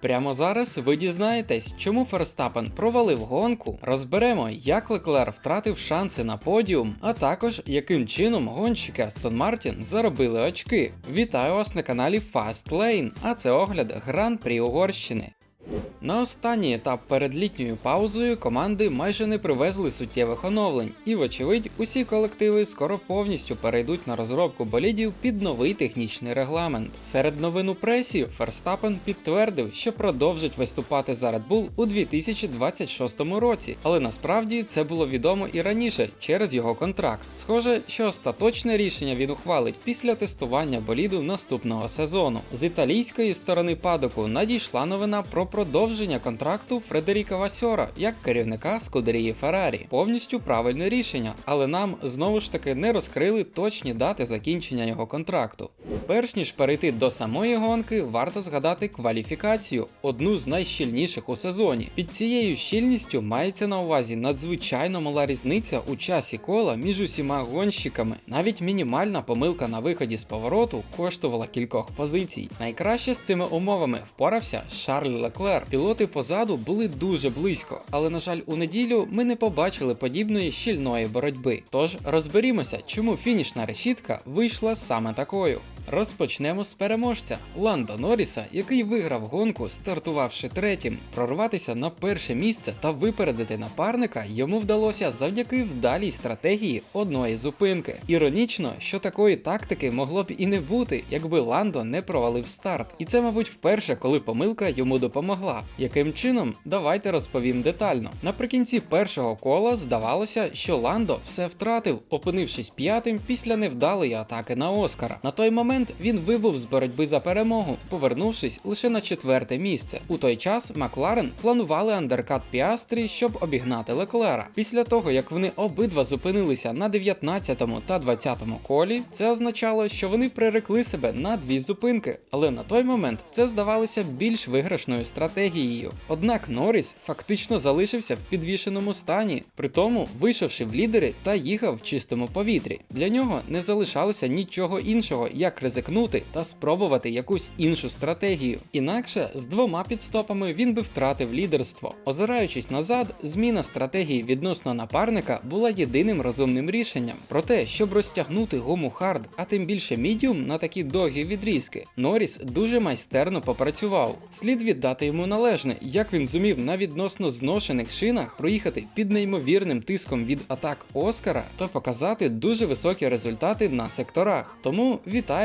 Прямо зараз ви дізнаєтесь, чому Ферстапен провалив гонку, розберемо, як Леклер втратив шанси на подіум, а також яким чином гонщики Астон Мартін заробили очки. Вітаю вас на каналі Fast Lane, а це огляд Гран-прі Угорщини. На останній етап перед літньою паузою команди майже не привезли суттєвих оновлень, і, вочевидь, усі колективи скоро повністю перейдуть на розробку болідів під новий технічний регламент. Серед новин у пресі Ферстапен підтвердив, що продовжить виступати за Red Bull у 2026 році, але насправді це було відомо і раніше через його контракт. Схоже, що остаточне рішення він ухвалить після тестування боліду наступного сезону. З італійської сторони падоку надійшла новина про продовження контракту Фредеріка Васьора як керівника Скудерії Феррарі. Повністю правильне рішення, але нам знову ж таки не розкрили точні дати закінчення його контракту. Перш ніж перейти до самої гонки, варто згадати кваліфікацію, одну з найщільніших у сезоні. Під цією щільністю мається на увазі надзвичайно мала різниця у часі кола між усіма гонщиками. Навіть мінімальна помилка на виході з повороту коштувала кількох позицій. Найкраще з цими умовами впорався Шарль Леклер. Пілоти позаду були дуже близько, але на жаль, у неділю ми не побачили подібної щільної боротьби. Тож розберімося, чому фінішна решітка вийшла саме такою. Розпочнемо з переможця Ландо Норріса, який виграв гонку, стартувавши третім. Прорватися на перше місце та випередити напарника йому вдалося завдяки вдалій стратегії одної зупинки. Іронічно, що такої тактики могло б і не бути, якби Ландо не провалив старт. І це, мабуть, вперше, коли помилка йому допомогла. Яким чином? Давайте розповім детально. Наприкінці першого кола здавалося, що Ландо все втратив, опинившись п'ятим після невдалої атаки на Оскара. На той момент він вибув з боротьби за перемогу, повернувшись лише на четверте місце. У той час Макларен планували андеркат Піастрі, щоб обігнати Леклера. Після того, як вони обидва зупинилися на 19 та 20 колі, це означало, що вони прирекли себе на дві зупинки, але на той момент це здавалося більш виграшною стратегією. Однак Норріс фактично залишився в підвішеному стані, при тому вийшовши в лідери та їхав в чистому повітрі. Для нього не залишалося нічого іншого, як ризикнути та спробувати якусь іншу стратегію. Інакше з двома підстопами він би втратив лідерство. Озираючись назад, зміна стратегії відносно напарника була єдиним розумним рішенням. Проте, щоб розтягнути гуму хард, а тим більше мідіум на такі довгі відрізки, Норріс дуже майстерно попрацював. Слід віддати йому належне, як він зумів на відносно зношених шинах проїхати під неймовірним тиском від атак Оскара та показати дуже високі результати на секторах. Тому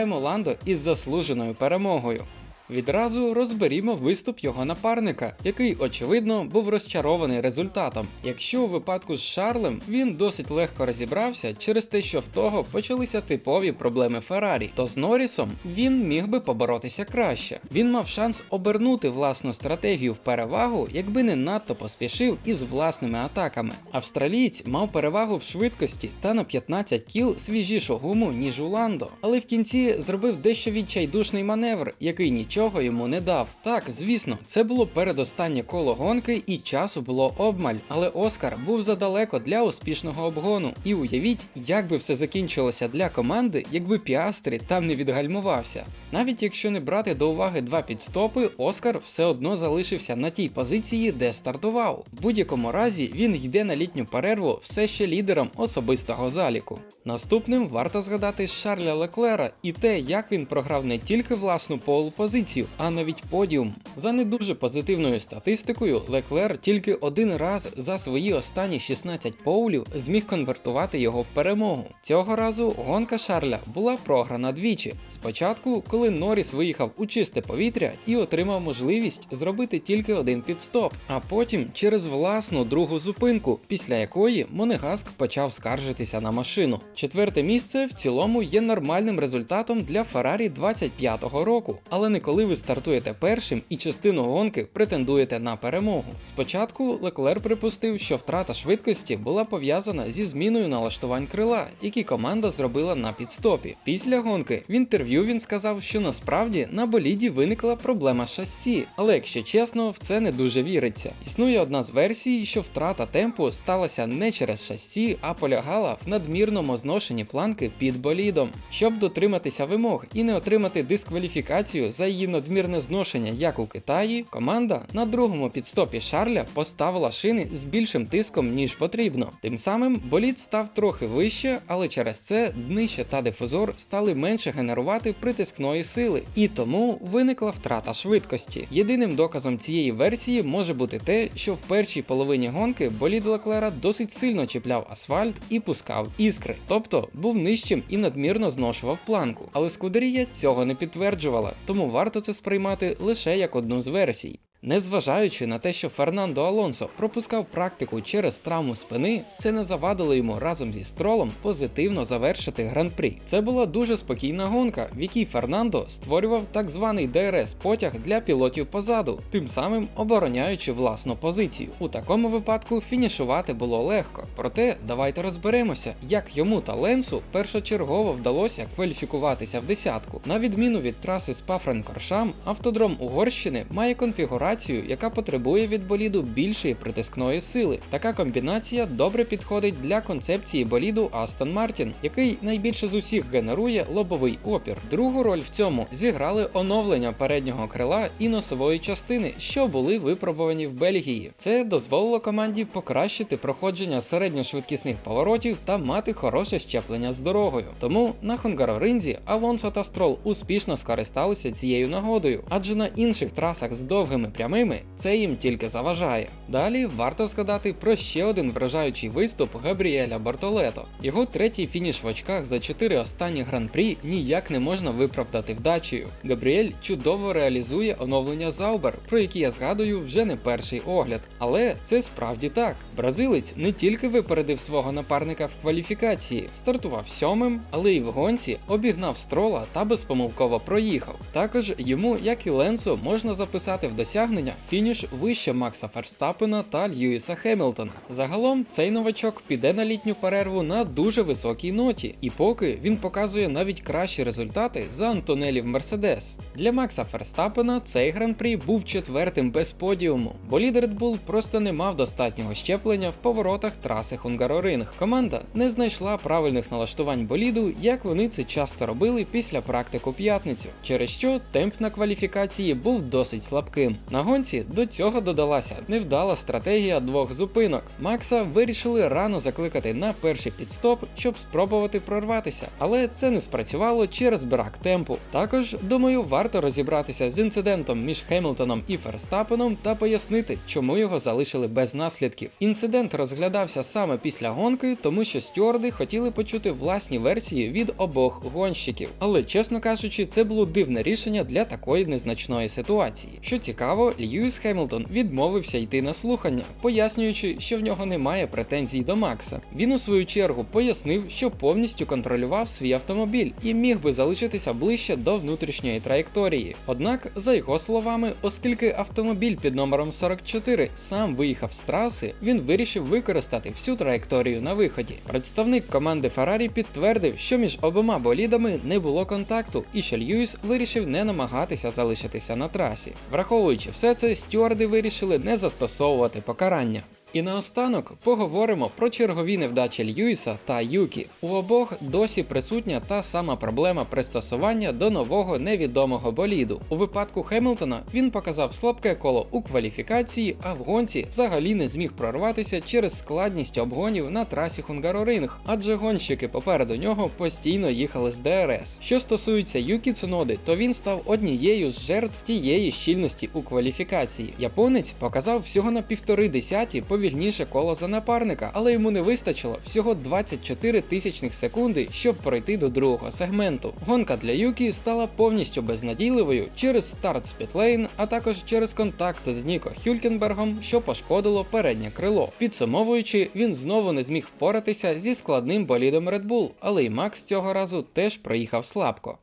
вітаємо Ландо із заслуженою перемогою. Відразу розберімо виступ його напарника, який, очевидно, був розчарований результатом. Якщо у випадку з Шарлем він досить легко розібрався через те, що в того почалися типові проблеми Феррарі, то з Норрісом він міг би поборотися краще. Він мав шанс обернути власну стратегію в перевагу, якби не надто поспішив із власними атаками. Австралієць мав перевагу в швидкості та на 15 кіл свіжішу гуму, ніж у Ландо, але в кінці зробив дещо відчайдушний маневр, який нічого нічого йому не дав. Так, звісно, це було передостаннє коло гонки і часу було обмаль, але Оскар був задалеко для успішного обгону. І уявіть, як би все закінчилося для команди, якби Піастрі там не відгальмувався. Навіть якщо не брати до уваги два підстопи, Оскар все одно залишився на тій позиції, де стартував. В будь-якому разі він йде на літню перерву все ще лідером особистого заліку. Наступним варто згадати Шарля Леклера і те, як він програв не тільки власну пол позицію, а навіть подіум. За не дуже позитивною статистикою, Леклер тільки один раз за свої останні 16 поулів зміг конвертувати його в перемогу. Цього разу гонка Шарля була програна двічі. Спочатку, коли Норріс виїхав у чисте повітря і отримав можливість зробити тільки один підстоп, а потім через власну другу зупинку, після якої Монегаск почав скаржитися на машину. Четверте місце в цілому є нормальним результатом для Феррарі 25-го року, але не коли ви стартуєте першим і частину гонки претендуєте на перемогу. Спочатку Леклер припустив, що втрата швидкості була пов'язана зі зміною налаштувань крила, які команда зробила на підстопі. Після гонки в інтерв'ю він сказав, що насправді на боліді виникла проблема шасі, але якщо чесно, в це не дуже віриться. Існує одна з версій, що втрата темпу сталася не через шасі, а полягала в надмірному зношенні планки під болідом. Щоб дотриматися вимог і не отримати дискваліфікацію за її її надмірне зношення, як у Китаї, команда на другому підстопі Шарля поставила шини з більшим тиском, ніж потрібно. Тим самим болід став трохи вище, але через це днище та дифузор стали менше генерувати притискної сили, і тому виникла втрата швидкості. Єдиним доказом цієї версії може бути те, що в першій половині гонки болід Леклера досить сильно чіпляв асфальт і пускав іскри, тобто був нижчим і надмірно зношував планку. Але Скудерія цього не підтверджувала, тому варто це сприймати лише як одну з версій. Незважаючи на те, що Фернандо Алонсо пропускав практику через травму спини, це не завадило йому разом зі стролом позитивно завершити гран-прі. Це була дуже спокійна гонка, в якій Фернандо створював так званий ДРС-потяг для пілотів позаду, тим самим обороняючи власну позицію. У такому випадку фінішувати було легко. Проте давайте розберемося, як йому та Ленсу першочергово вдалося кваліфікуватися в десятку. На відміну від траси Спафрен-Коршам, автодром Угорщини має конфігурацію яка потребує від боліду більшої притискної сили. Така комбінація добре підходить для концепції боліду Aston Martin, який найбільше з усіх генерує лобовий опір. Другу роль в цьому зіграли оновлення переднього крила і носової частини, що були випробувані в Бельгії. Це дозволило команді покращити проходження середньошвидкісних поворотів та мати хороше щеплення з дорогою. Тому на Хунгароринзі Алонсо та Строл успішно скористалися цією нагодою, адже на інших трасах з довгими прямими це їм тільки заважає. Далі варто згадати про ще один вражаючий виступ Габріеля Бортолето. Його третій фініш в очках за чотири останні гран-прі ніяк не можна виправдати вдачею. Габріель чудово реалізує оновлення Заубер, про які я згадую вже не перший огляд. Але це справді так. Бразилець не тільки випередив свого напарника в кваліфікації, стартував сьомим, але й в гонці обігнав строла та безпомилково проїхав. Також йому, як і Ленсу, можна записати в досягнення фініш вище Макса Ферстапена та Льюіса Хемілтона. Загалом цей новачок піде на літню перерву на дуже високій ноті, і поки він показує навіть кращі результати за Антонелі в Мерседес. Для Макса Ферстапена цей гран-прі був четвертим без подіуму, бо лідер Bull просто не мав достатнього щеплення в поворотах траси Хунгароринг. Команда не знайшла правильних налаштувань боліду, як вони це часто робили після практику п'ятницю, через що темп на кваліфікації був досить слабким. На гонці до цього додалася невдала стратегія двох зупинок. Макса вирішили рано закликати на перший підстоп, щоб спробувати прорватися, але це не спрацювало через брак темпу. Також, думаю, варто розібратися з інцидентом між Хемілтоном і Ферстапеном та пояснити, чому його залишили без наслідків. Інцидент розглядався саме після гонки, тому що стюарди хотіли почути власні версії від обох гонщиків. Але чесно кажучи, це було дивне рішення для такої незначної ситуації. Що цікаво, Льюіс Хемілтон відмовився йти на слухання, пояснюючи, що в нього немає претензій до Макса. Він у свою чергу пояснив, що повністю контролював свій автомобіль і міг би залишитися ближче до внутрішньої траєкторії. Однак, за його словами, оскільки автомобіль під номером 44 сам виїхав з траси, він вирішив використати всю траєкторію на виході. Представник команди Ferrari підтвердив, що між обома болідами не було контакту, і що Льюіс вирішив не намагатися залишитися на трасі. Враховуючи все це, стюарди вирішили не застосовувати покарання. І наостанок поговоримо про чергові невдачі Льюіса та Юкі. У обох досі присутня та сама проблема пристосування до нового невідомого боліду. У випадку Хемілтона він показав слабке коло у кваліфікації, а в гонці взагалі не зміг прорватися через складність обгонів на трасі Хунгароринг, адже гонщики попереду нього постійно їхали з ДРС. Що стосується Юкі Цуноди, то він став однією з жертв тієї щільності у кваліфікації. Японець показав всього на півтори десяті повільніше коло за напарника, але йому не вистачило всього 24 тисячних секунди, щоб пройти до другого сегменту. Гонка для Юкі стала повністю безнадійливою через старт з пітлейн, а також через контакт з Ніко Хюлькенбергом, що пошкодило переднє крило. Підсумовуючи, він знову не зміг впоратися зі складним болідом Red Bull, але й Макс цього разу теж проїхав слабко.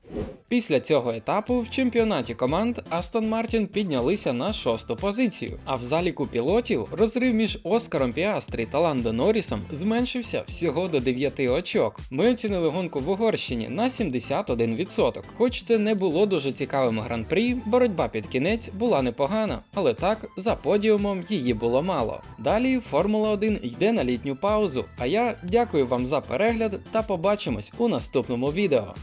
Після цього етапу в чемпіонаті команд Астон Мартін піднялися на шосту позицію, а в заліку пілотів розрив між Оскаром Піастрі та Ландо Норрісом зменшився всього до 9 очок. Ми оцінили гонку в Угорщині на 71%. Хоч це не було дуже цікавим гран-прі, боротьба під кінець була непогана, але так за подіумом її було мало. Далі Формула 1 йде на літню паузу. А я дякую вам за перегляд та побачимось у наступному відео.